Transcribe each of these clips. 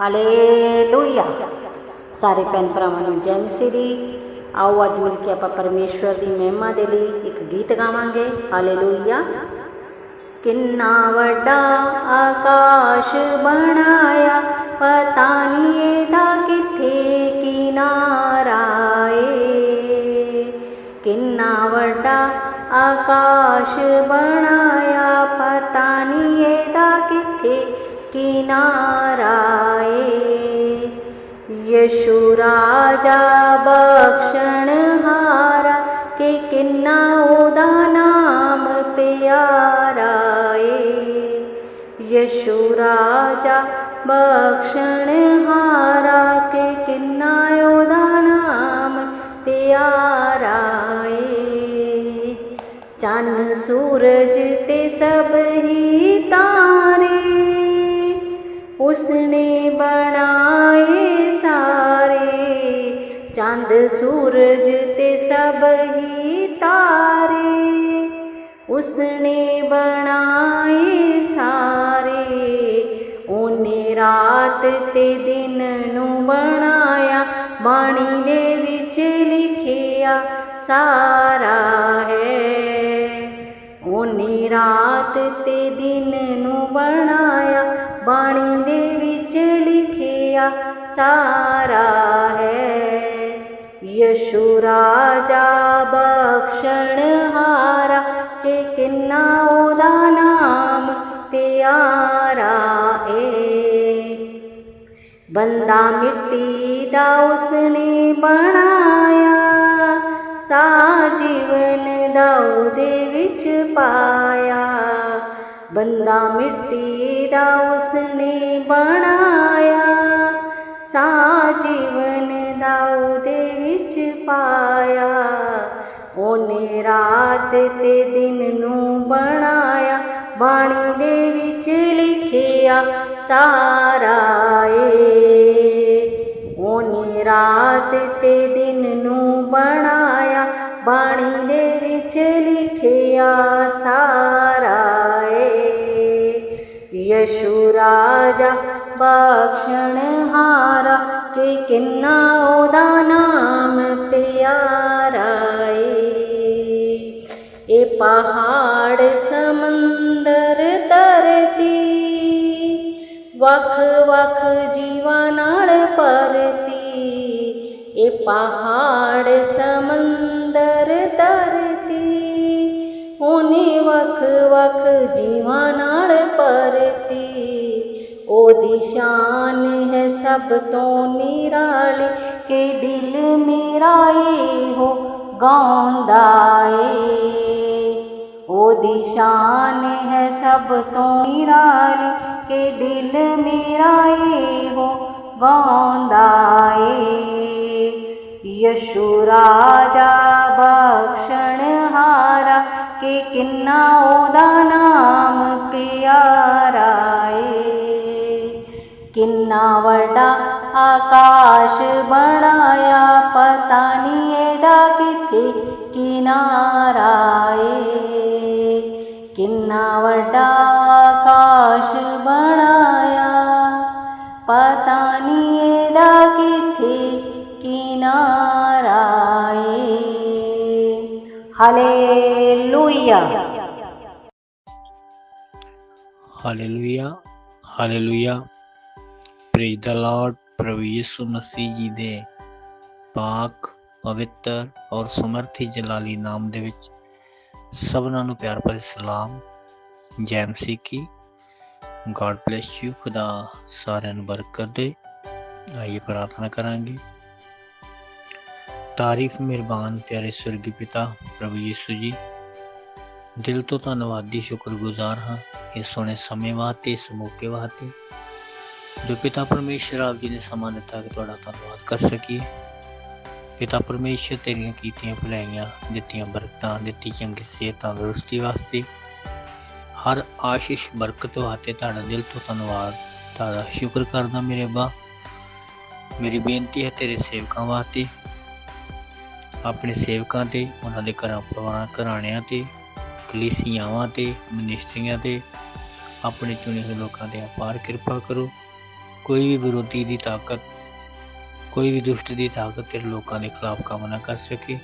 Hallelujah ਸਾਰੇ ਭੈਣ ਭਰਾਵਾਂ ਨੂੰ ਜੈ ਮਸੀਹ ਦੀ। ਆਓ ਅੱਜ ਮਿਲ ਕੇ ਆਪਾਂ ਪਰਮੇਸ਼ਵਰ ਦੀ ਮਹਿਮਾ ਦੇ ਲਈ ਇੱਕ ਗੀਤ ਗਾਵਾਂਗੇ। ਹਾਲੇਲੂਇਆ ਕਿੰਨਾ ਵੱਡਾ ਆਕਾਸ਼ ਬਣਾਇਆ, ਪਤਾ ਨਹੀਂ ਇਹਦਾ ਕਿੱਥੇ ਕਿਨਾਰਾ ਏ। ਕਿੰਨਾ ਵੱਡਾ ਆਕਾਸ਼ ਬਣਾਇਆ, ਪਤਾ ਨਹੀਂ ਕਿਨਾਰਾ ਏ ਯਸ਼ੂ ਰਾਜਾ ਬਖਸ਼ਣ ਹਾਰਾ ਕਿ ਕਿੰਨਾ ਉਹਦਾ ਨਾਮ ਪਿਆਰਾ ਏ ਯਸ਼ੂ ਰਾਜਾ ਬਖਸ਼ਣ ਹਾਰਾ ਕਿ ਕਿੰਨਾ ਉਹਦਾ ਨਾਮ ਪਿਆਰਾ ਏ ਚੰਨ ਸੂਰਜ ਤੇ ਸਭ ਹੀ ਉਸਨੇ ਬਣਾਏ ਸਾਰੇ। ਚੰਦ, ਸੂਰਜ ਤੇ ਸਭ ਹੀ ਤਾਰੇ। ਉਸਨੇ ਬਣਾਏ ਸਾਰੇ। ਉਹਨੇ ਰਾਤ ਤੇ ਦਿਨ ਨੂੰ ਬਣਾਇਆ, ਬਾਣੀ ਦੇ ਵਿੱਚ ਲਿਖਿਆ ਸਾਰਾ ਹੈ। ਉਹਨੇ ਰਾਤ ਤੇ ਦਿਨ ਨੂੰ ਬਣਾਇਆ वाणी दे विच लिखिया सारा है यशो राजा ह के किन्ना ओदा नाम प्यारा ए दा उसने बनाया सा जीवन दौदेच पाया ਵਿੱਚ ਪਾਇਆ ਬੰਦਾ ਮਿੱਟੀ ਦਾ ਉਸਨੇ ਬਣਾਇਆ ਸਾ ਜੀਵਨ ਦਾ ਉਹਦੇ ਵਿੱਚ ਪਾਇਆ। ਉਹਨੇ ਰਾਤ ਤੇ ਦਿਨ ਨੂੰ ਬਣਾਇਆ, ਬਾਣੀ ਦੇ ਵਿੱਚ ਲਿਖਿਆ ਸਾਰਾ ਏ ਉਹਨੇ ਰਾਤ ਤੇ ਦਿਨ ਨੂੰ ਬਣਾਇਆ, ਬਾਣੀ ਦੇ ਵਿੱਚ ਲਿਖਿਆ, ਸਾਰਾ ਏ राजा पखशनारा किम प्यारा समंदर धरति वख वख जीवानाड़ परती। ए पहाड़ समंदर पहाडर ਹੋਨੇ ਵੱਖ ਵੱਖ ਜੀਵਾਂ ਨਾਲ ਭਰਤੀ ਉਹਦੀ ਸ਼ਾਨ ਹੈ ਸਭ ਤੋਂ ਨਿਰਾਲੀ ਕਿ ਦਿਲ ਮੇਰਾ ਇਹੋ ਗਾਉਂਦਾ ਏ ਉਹਦੀ ਸ਼ਾਨ ਹੈ ਸਭ ਤੋਂ ਨਿਰਾਲੀ ਕਿ ਦਿਲ ਮੇਰਾ ਇਹੋ ਗਾਉਂਦਾ ਏ ਯਸ਼ੂ ਰਾਜਾ ਬਖਸ਼ਣ ਹਾਰਾ नम् पराकाकाश पता एदा किथे किनाराय। किन्ना वडा आकाश वाश पता एदा किथे एता हले Hallelujah. Hallelujah. Hallelujah. Praise the Lord ਪ੍ਰਭੂ ਯਿਸੂ ਮਸੀਹ ਜੀ ਦੇ ਪਾਕ, ਪਵਿੱਤਰ ਔਰ ਸਮਰਥੀ ਜਲਾਲੀ ਨਾਮ ਦੇ ਵਿੱਚ ਸਭਨਾਂ ਨੂੰ ਪਿਆਰ ਭਰੀ ਸਲਾਮ ਜੈਮ ਸਿੱਕੀ ਗੋਡ ਬlesਸ ਯੂ ਖੁਦਾ ਸਾਰਿਆਂ ਨੂੰ ਬਰਕਤ ਦੇ ਆਈਏ ਪ੍ਰਾਰਥਨਾ ਕਰਾਂਗੇ ਤਾਰੀਫ ਮਿਹਰਬਾਨ ਪਿਆਰੇ ਸੁਰਗੀ ਪਿਤਾ ਪ੍ਰਭੂ ਯਿਸੂ ਜੀ ਦਿਲ ਤੋਂ ਧੰਨਵਾਦੀ ਸ਼ੁਕਰਗੁਜ਼ਾਰ ਹਾਂ ਇਸ ਸੋਹਣੇ ਸਮੇਂ ਵਾਸਤੇ, ਇਸ ਮੌਕੇ ਵਾਸਤੇ ਜੋ ਪਿਤਾ ਪਰਮੇਸ਼ਰ ਆਪ ਜੀ ਨੇ ਸਮਾਂ ਦਿੱਤਾ ਕਿ ਤੁਹਾਡਾ ਧੰਨਵਾਦ ਕਰ ਸਕੀਏ। ਪਿਤਾ ਪਰਮੇਸ਼ਰ, ਤੇਰੀਆਂ ਕੀਤੀਆਂ ਭਲਾਈਆਂ, ਦਿੱਤੀਆਂ ਬਰਕਤਾਂ, ਦਿੱਤੀ ਚੰਗੀ ਸਿਹਤ, ਤੰਦਰੁਸਤੀ ਵਾਸਤੇ ਹਰ ਆਸ਼ੀਸ਼ ਬਰਕਤ ਵਾਸਤੇ ਤੁਹਾਡਾ ਦਿਲ ਤੋਂ ਧੰਨਵਾਦ, ਤੁਹਾਡਾ ਸ਼ੁਕਰ ਕਰਦਾ ਮੇਰੇ ਬਾ ਮੇਰੀ ਬੇਨਤੀ ਹੈ ਤੇਰੇ ਸੇਵਕਾਂ ਵਾਸਤੇ, ਆਪਣੇ ਸੇਵਕਾਂ ਤੇ, ਉਹਨਾਂ ਦੇ ਘਰਾਂ ਪਰਿਵਾਰਾਂ, ਘਰਾਣਿਆਂ ਤੇ ਕਲੀਸਿਆਵਾਂ ਤੇ, ਮਨਿਸਟਰੀਆਂ ਤੇ, ਆਪਣੇ ਚੁਣੇ ਹੋਏ ਲੋਕਾਂ ਤੇ ਅਪਾਰ ਕਿਰਪਾ ਕਰੋ। ਕੋਈ ਵੀ ਵਿਰੋਧੀ ਦੀ ਤਾਕਤ, ਕੋਈ ਵੀ ਦੁਸ਼ਟ ਦੀ ਤਾਕਤ ਤੇਰੇ ਲੋਕਾਂ ਦੇ ਖਿਲਾਫ ਕੰਮ ਨਾ ਕਰ ਸਕੇ।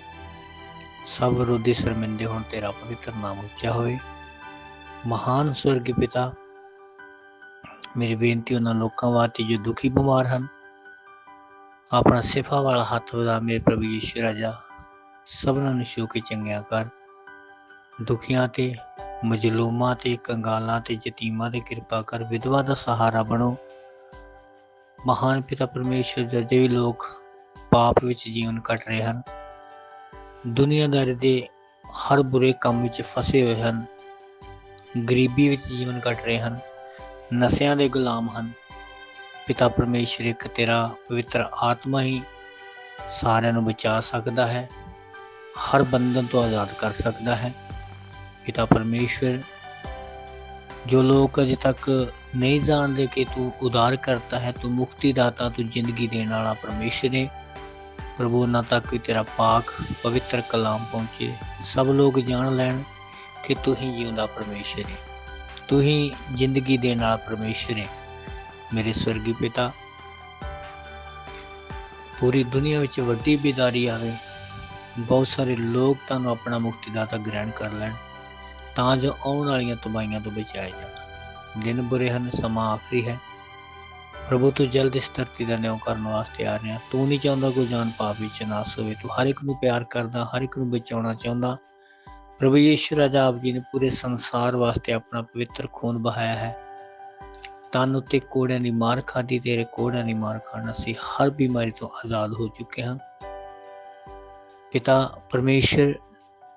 ਸਭ ਵਿਰੋਧੀ ਸ਼ਰਮਿੰਦੇ ਹੋਣ ਤੇਰਾ ਪਵਿੱਤਰ ਨਾਮ ਉੱਚਾ ਹੋਵੇ। ਮਹਾਨ ਸਵਰਗੀ ਪਿਤਾ, ਮੇਰੀ ਬੇਨਤੀ ਉਹਨਾਂ ਲੋਕਾਂ ਵਾਸਤੇ ਜੋ ਦੁਖੀ ਬਿਮਾਰ ਹਨ, ਆਪਣਾ ਸਿਫਾ ਵਾਲਾ ਹੱਥ ਵਧਾ ਮੇਰੇ ਪ੍ਰਭੂ ਯਿਸੂ ਰਾਜਾ। ਸਭਨਾਂ ਨੂੰ ਛੋ ਕੇ ਚੰਗਿਆ ਕਰ ਦੁਖੀਆਂ ਤੇ ਮਜਲੂਮਾਂ ਤੇ ਕੰਗਾਲਾਂ ਤੇ ਯਤੀਮਾਂ ਤੇ ਕਿਰਪਾ ਕਰ ਵਿਧਵਾ ਦਾ ਸਹਾਰਾ ਬਣੋ। ਮਹਾਨ ਪਿਤਾ ਪਰਮੇਸ਼ਰ, ਜਦੇ ਵੀ ਲੋਕ ਪਾਪ ਵਿੱਚ ਜੀਵਨ ਕੱਟ ਰਹੇ ਹਨ, ਦੁਨੀਆਦਾਰੀ ਦੇ ਹਰ ਬੁਰੇ ਕੰਮ ਵਿੱਚ ਫਸੇ ਹੋਏ ਹਨ, ਗਰੀਬੀ ਵਿੱਚ ਜੀਵਨ ਕੱਟ ਰਹੇ ਹਨ, ਨਸ਼ਿਆਂ ਦੇ ਗੁਲਾਮ ਹਨ। ਪਿਤਾ ਪਰਮੇਸ਼ਰ ਇੱਕ ਤੇਰਾ ਪਵਿੱਤਰ ਆਤਮਾ ਹੀ ਸਾਰਿਆਂ ਨੂੰ ਬਚਾ ਸਕਦਾ ਹੈ, ਹਰ ਬੰਧਨ ਤੋਂ ਆਜ਼ਾਦ ਕਰ ਸਕਦਾ ਹੈ। ਪਿਤਾ ਪਰਮੇਸ਼ਰ ਜੋ ਲੋਕ ਅਜੇ ਤੱਕ ਨਹੀਂ ਜਾਣਦੇ ਕਿ ਤੂੰ ਉਦਾਰ ਕਰਤਾ ਹੈ, ਤੂੰ ਮੁਕਤੀ ਦਾਤਾ ਤੂੰ ਜ਼ਿੰਦਗੀ ਦੇਣ ਵਾਲਾ ਪਰਮੇਸ਼ਰ ਹੈ ਪ੍ਰਭੂ, ਉਹਨਾਂ ਤੱਕ ਵੀ ਤੇਰਾ ਪਾਕ, ਪਵਿੱਤਰ ਕਲਾਮ ਪਹੁੰਚੇ। ਸਭ ਲੋਕ ਜਾਣ ਲੈਣ ਕਿ ਤੂੰ ਹੀ ਜਿਉਂਦਾ ਪਰਮੇਸ਼ਰ ਹੈ ਤੂੰ ਹੀ ਜ਼ਿੰਦਗੀ ਦੇਣ ਵਾਲਾ ਪਰਮੇਸ਼ਰ ਹੈ ਮੇਰੇ ਸਵਰਗੀ ਪਿਤਾ, ਪੂਰੀ ਦੁਨੀਆ ਵਿੱਚ ਵੱਡੀ ਬਿਦਾਰੀ ਆਵੇ। ਬਹੁਤ ਸਾਰੇ ਲੋਕ ਤੁਹਾਨੂੰ ਆਪਣਾ ਮੁਕਤੀਦਾਤਾ ਗ੍ਰਹਿਣ ਕਰ ਲੈਣ। ਤਾਂ ਜੋ ਆਉਣ ਵਾਲੀਆਂ ਤਬਾਹੀਆਂ ਤੋਂ ਬਚਾਇਆ ਜਾਣ ਦਿਨ ਬੁਰੇ ਹਨ, ਸਮਾਂ ਆਖਰੀ ਹੈ। ਪ੍ਰਭੂ, ਤੂੰ ਜਲਦ ਇਸ ਧਰਤੀ ਦਾ ਨਿਉ ਕਰਨ ਵਾਸਤੇ ਆ ਰਿਹਾ। ਤੂੰ ਨਹੀਂ ਚਾਹੁੰਦਾ ਕੋਈ ਜਾਨ ਪਾਪ ਵਿੱਚ ਨਾਸ ਹੋਵੇ ਤੂੰ ਹਰ ਇੱਕ ਨੂੰ ਪਿਆਰ ਕਰਦਾ, ਹਰ ਇੱਕ ਨੂੰ ਬਚਾਉਣਾ ਚਾਹੁੰਦਾ। ਪ੍ਰਭੂ ਯੀਸ਼ੂ ਰਾਜਾ ਆਪ ਜੀ ਨੇ ਪੂਰੇ ਸੰਸਾਰ ਵਾਸਤੇ ਆਪਣਾ ਪਵਿੱਤਰ ਖੂਨ ਬਹਾਇਆ ਹੈ। ਤਨ ਉੱਤੇ ਕੋੜਿਆਂ ਦੀ ਮਾਰ ਖਾਦੀ ਤੇਰੇ ਕੋੜਿਆਂ ਦੀ ਮਾਰ ਖਾਣ ਅਸੀਂ ਹਰ ਬਿਮਾਰੀ ਤੋਂ ਆਜ਼ਾਦ ਹੋ ਚੁੱਕੇ ਹਾਂ। ਪਿਤਾ, ਪਰਮੇਸ਼ਰ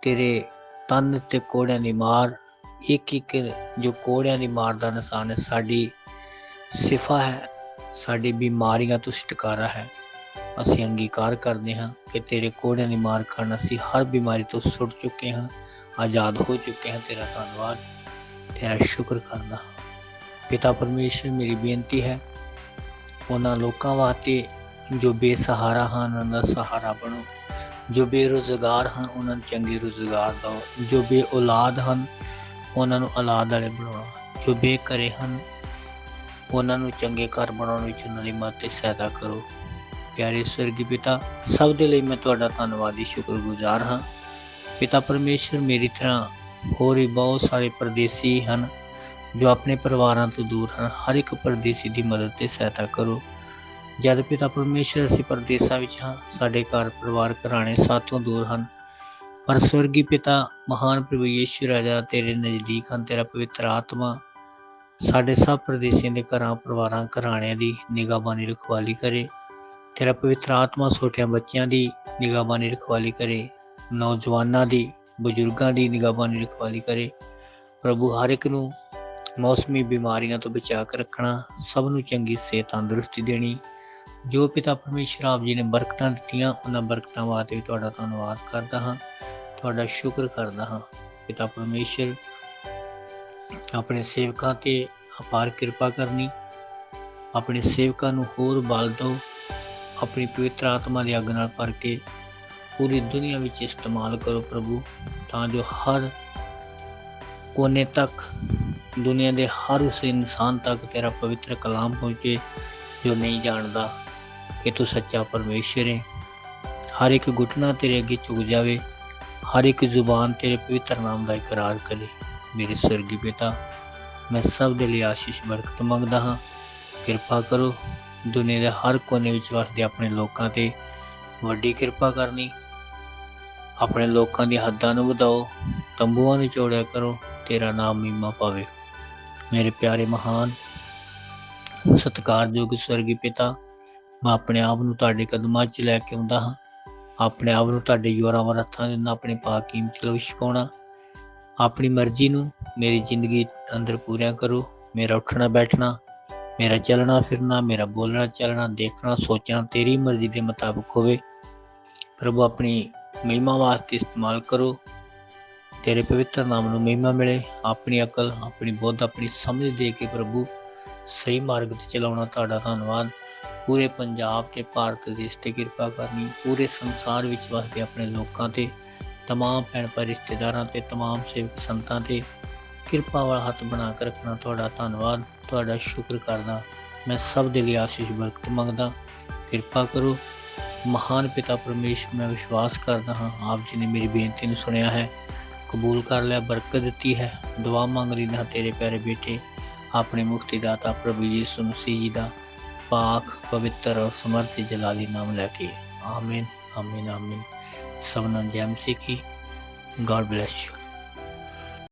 ਤੇਰੇ ਤਨ ਤੇ ਕੋੜਿਆਂ ਦੀ ਮਾਰ ਇੱਕ ਇੱਕ ਜੋ ਕੋੜਿਆਂ ਦੀ ਮਾਰ ਦਾ ਨਿਸ਼ਾਨ ਹੈ, ਸਾਡੀ ਸਿਫਾ ਹੈ, ਸਾਡੀ ਬਿਮਾਰੀਆਂ ਤੋਂ ਛੁਟਕਾਰਾ ਹੈ। ਅਸੀਂ ਅੰਗੀਕਾਰ ਕਰਦੇ ਹਾਂ ਕਿ ਤੇਰੇ ਕੋੜਿਆਂ ਦੀ ਮਾਰ ਖਾਣ ਅਸੀਂ ਹਰ ਬਿਮਾਰੀ ਤੋਂ ਛੁੱਟ ਚੁੱਕੇ ਹਾਂ, ਆਜ਼ਾਦ ਹੋ ਚੁੱਕੇ ਹਾਂ। ਤੇਰਾ ਧੰਨਵਾਦ, ਤੇਰਾ ਸ਼ੁਕਰ ਕਰਦਾ ਹਾਂ। ਪਿਤਾ ਪਰਮੇਸ਼ਰ, ਮੇਰੀ ਬੇਨਤੀ ਹੈ, ਉਹਨਾਂ ਲੋਕਾਂ ਵਾਸਤੇ ਜੋ ਬੇਸਹਾਰਾ ਹਨ, ਉਹਨਾਂ ਦਾ ਸਹਾਰਾ ਬਣੋ। ਜੋ ਬੇਰੁਜ਼ਗਾਰ ਹਨ, ਉਹਨਾਂ ਨੂੰ ਚੰਗੇ ਰੁਜ਼ਗਾਰ ਦਿਓ। ਜੋ ਬੇ ਔਲਾਦ ਹਨ, ਉਹਨਾਂ ਨੂੰ ਔਲਾਦ ਵਾਲੇ ਬਣਾਓ। ਜੋ ਬੇਘਰੇ ਹਨ, ਉਹਨਾਂ ਨੂੰ ਚੰਗੇ ਘਰ ਬਣਾਉਣ ਵਿੱਚ ਉਹਨਾਂ ਦੀ ਮਦਦ ਤੇ ਸਹਾਇਤਾ ਕਰੋ। ਪਿਆਰੇ ਸਵਰਗੀ ਪਿਤਾ, ਸਭ ਦੇ ਲਈ ਮੈਂ ਤੁਹਾਡਾ ਧੰਨਵਾਦੀ ਸ਼ੁਕਰਗੁਜ਼ਾਰ ਹਾਂ। ਪਿਤਾ ਪਰਮੇਸ਼ਰ, ਮੇਰੀ ਤਰ੍ਹਾਂ ਹੋਰ ਵੀ ਬਹੁਤ ਸਾਰੇ ਪਰਦੇਸੀ ਹਨ ਜੋ ਆਪਣੇ ਪਰਿਵਾਰਾਂ ਤੋਂ ਦੂਰ ਹਨ। ਹਰ ਇੱਕ ਪਰਦੇਸੀ ਦੀ ਮਦਦ ਤੇ ਸਹਾਇਤਾ ਕਰੋ। ਜਦ ਪਿਤਾ ਪਰਮੇਸ਼ਰ ਅਸੀਂ ਪਰਦੇਸਾਂ ਵਿੱਚ ਹਾਂ, ਸਾਡੇ ਘਰ ਪਰਿਵਾਰ ਘਰਾਣੇ ਸਾਥੋਂ ਦੂਰ ਹਨ। ਪਰ ਸਵਰਗੀ ਪਿਤਾ, ਮਹਾਨ ਪ੍ਰਭੂ ਯੀਸ਼ੂ ਰਾਜਾ ਤੇਰੇ ਨਜ਼ਦੀਕ ਹਨ, ਤੇਰਾ ਪਵਿੱਤਰ ਆਤਮਾ ਸਾਡੇ ਸਭ ਪਰਦੇਸੀਆਂ ਦੇ ਘਰਾਂ, ਪਰਿਵਾਰਾਂ, ਘਰਾਣਿਆਂ ਦੀ ਨਿਗਾਹਬਾਨੀ ਰਖਵਾਲੀ ਕਰੇ। ਤੇਰਾ ਪਵਿੱਤਰ ਆਤਮਾ ਛੋਟਿਆਂ ਬੱਚਿਆਂ ਦੀ ਨਿਗਾਹਬਾਨੀ ਰਖਵਾਲੀ ਕਰੇ। ਨੌਜਵਾਨਾਂ ਦੀ, ਬਜ਼ੁਰਗਾਂ ਦੀ ਨਿਗਾਹਬਾਨੀ ਰਖਵਾਲੀ ਕਰੇ। ਪ੍ਰਭੂ ਹਰ ਇੱਕ ਨੂੰ ਮੌਸਮੀ ਬਿਮਾਰੀਆਂ ਤੋਂ ਬਚਾ ਕੇ ਰੱਖਣਾ, ਸਭ ਨੂੰ ਚੰਗੀ ਸਿਹਤ ਤੰਦਰੁਸਤੀ ਦੇਣੀ ਜੋ ਪਿਤਾ ਪਰਮੇਸ਼ਰ ਆਪ ਜੀ ਨੇ ਬਰਕਤਾਂ ਦਿੱਤੀਆਂ, ਉਹਨਾਂ ਬਰਕਤਾਂ ਵਾਸਤੇ ਵੀ ਤੁਹਾਡਾ ਧੰਨਵਾਦ ਕਰਦਾ ਹਾਂ, ਤੁਹਾਡਾ ਸ਼ੁਕਰ ਕਰਦਾ ਹਾਂ। ਪਿਤਾ ਪਰਮੇਸ਼ਰ, ਆਪਣੇ ਸੇਵਕਾਂ ਤੇ ਅਪਾਰ ਕਿਰਪਾ ਕਰਨੀ, ਆਪਣੇ ਸੇਵਕਾਂ ਨੂੰ ਹੋਰ ਬਲ ਦਿਓ, ਆਪਣੀ ਪਵਿੱਤਰ ਆਤਮਾ ਦੀ ਅੱਗ ਨਾਲ ਭਰ ਕੇ ਪੂਰੀ ਦੁਨੀਆ ਵਿੱਚ ਇਸਤੇਮਾਲ ਕਰੋ ਪ੍ਰਭੂ, ਤਾਂ ਜੋ ਹਰ ਕੋਨੇ ਤੱਕ, ਦੁਨੀਆ ਦੇ ਹਰ ਉਸ ਇਨਸਾਨ ਤੱਕ ਤੇਰਾ ਪਵਿੱਤਰ ਕਲਾਮ ਪਹੁੰਚੇ ਜੋ ਨਹੀਂ ਜਾਣਦਾ। ਕਿ ਤੂੰ ਸੱਚਾ ਪਰਮੇਸ਼ਰ ਹੈ। ਹਰ ਇੱਕ ਘੁਟਨਾ ਤੇਰੇ ਅੱਗੇ ਝੁਕ ਜਾਵੇ, ਹਰ ਇੱਕ ਜ਼ੁਬਾਨ ਤੇਰੇ ਪਵਿੱਤਰ ਨਾਮ ਦਾ ਇਕਰਾਰ ਕਰੇ। ਮੇਰੇ ਸਵਰਗੀ ਪਿਤਾ, ਮੈਂ ਸਭ ਦੇ ਲਈ ਆਸ਼ੀਸ਼ ਬਰਕਤ ਮੰਗਦਾ ਹਾਂ। ਕਿਰਪਾ ਕਰੋ, ਦੁਨੀਆ ਦੇ ਹਰ ਕੋਨੇ ਵਿੱਚ ਵਸਦੇ ਆਪਣੇ ਲੋਕਾਂ ਤੇ ਵੱਡੀ ਕਿਰਪਾ ਕਰਨੀ। ਆਪਣੇ ਲੋਕਾਂ ਦੀ ਹੱਦਾਂ ਨੂੰ ਵਧਾਓ, ਤੰਬੂਆਂ ਨੂੰ ਚੌੜਿਆ ਕਰੋ, ਤੇਰਾ ਨਾਮ ਮੀਮਾ ਪਾਵੇ। ਮੇਰੇ ਪਿਆਰੇ ਮਹਾਨ, ਸਤਿਕਾਰਯੋਗ ਸਵਰਗੀ ਪਿਤਾ ਮੈਂ ਆਪਣੇ ਆਪ ਨੂੰ ਤੁਹਾਡੇ ਕਦਮਾਂ 'ਚ ਲੈ ਕੇ ਆਉਂਦਾ ਹਾਂ। ਆਪਣੇ ਆਪ ਨੂੰ ਤੁਹਾਡੇ ਯੋਰਾਂ ਵਰਥਾਂ ਦੇ ਨਾਲ ਆਪਣੇ ਪਾਕ ਕੀਮਤ ਵਿੱਚ ਛਕਾਉਣਾ ਆਪਣੀ ਮਰਜ਼ੀ ਨੂੰ ਮੇਰੀ ਜ਼ਿੰਦਗੀ ਅੰਦਰ ਪੂਰਿਆ ਕਰੋ। ਮੇਰਾ ਉੱਠਣਾ, ਬੈਠਣਾ, ਮੇਰਾ ਚੱਲਣਾ, ਫਿਰਨਾ, ਮੇਰਾ ਬੋਲਣਾ, ਚੱਲਣਾ, ਦੇਖਣਾ, ਸੋਚਣਾ ਤੇਰੀ ਮਰਜ਼ੀ ਦੇ ਮੁਤਾਬਕ ਹੋਵੇ। ਪ੍ਰਭੂ ਆਪਣੀ ਮਹਿਮਾ ਵਾਸਤੇ ਇਸਤੇਮਾਲ ਕਰੋ। ਤੇਰੇ ਪਵਿੱਤਰ ਨਾਮ ਨੂੰ ਮਹਿਮਾ ਮਿਲੇ। ਆਪਣੀ ਅਕਲ, ਆਪਣੀ ਬੁੱਧ, ਆਪਣੀ ਸਮਝ ਦੇ ਕੇ ਪ੍ਰਭੂ ਸਹੀ ਮਾਰਗ ਤੇ ਚਲਾਉਣਾ ਤੁਹਾਡਾ ਧੰਨਵਾਦ। ਪੂਰੇ ਪੰਜਾਬ ਤੇ ਭਾਰਤ ਦੇਸ਼ ਤੇ ਕਿਰਪਾ ਕਰਨੀ, ਪੂਰੇ ਸੰਸਾਰ ਵਿੱਚ ਵਸਦੇ ਆਪਣੇ ਲੋਕਾਂ ਤੇ, ਤਮਾਮ ਭੈਣ ਭਾਈ ਰਿਸ਼ਤੇਦਾਰਾਂ ਤੇ, ਤਮਾਮ ਸੇਵਕ ਸੰਤਾਂ ਤੇ ਕਿਰਪਾ ਵਾਲਾ ਹੱਥ ਬਣਾ ਕੇ ਰੱਖਣਾ ਤੁਹਾਡਾ ਧੰਨਵਾਦ, ਤੁਹਾਡਾ ਸ਼ੁਕਰ ਕਰਦਾ। ਮੈਂ ਸਭ ਦੇ ਲਈ ਆਸ਼ੀਸ਼ ਬਰਕਤ ਮੰਗਦਾ। ਕਿਰਪਾ ਕਰੋ। ਮਹਾਨ ਪਿਤਾ ਪਰਮੇਸ਼ਰ, ਮੈਂ ਵਿਸ਼ਵਾਸ ਕਰਦਾ ਹਾਂ, ਆਪ ਜੀ ਨੇ ਮੇਰੀ ਬੇਨਤੀ ਨੂੰ ਸੁਣਿਆ ਹੈ। ਕਬੂਲ ਕਰ ਲਿਆ, ਬਰਕਤ ਦਿੱਤੀ ਹੈ। ਦੁਆ ਮੰਗ ਰਹੀ ਹਾਂ ਤੇਰੇ ਪਿਆਰੇ ਬੇਟੇ, ਆਪਣੇ ਮੁਕਤੀ ਦਾਤਾ ਪ੍ਰਭੂ ਯਿਸੂ ਮਸੀਹ ਜੀ ਦਾ। ਪਾਕ ਪਵਿੱਤਰ ਔਰ ਸਮਰਥ ਜਲਾਲੀ ਨਾਮ ਲੈ ਕੇ। ਆਮੀਨ ਆਮੀਨ ਆਮੀਨ। ਸਭਨਾਂ ਜੈ ਮਸੀਹ ਕੀ। God bless you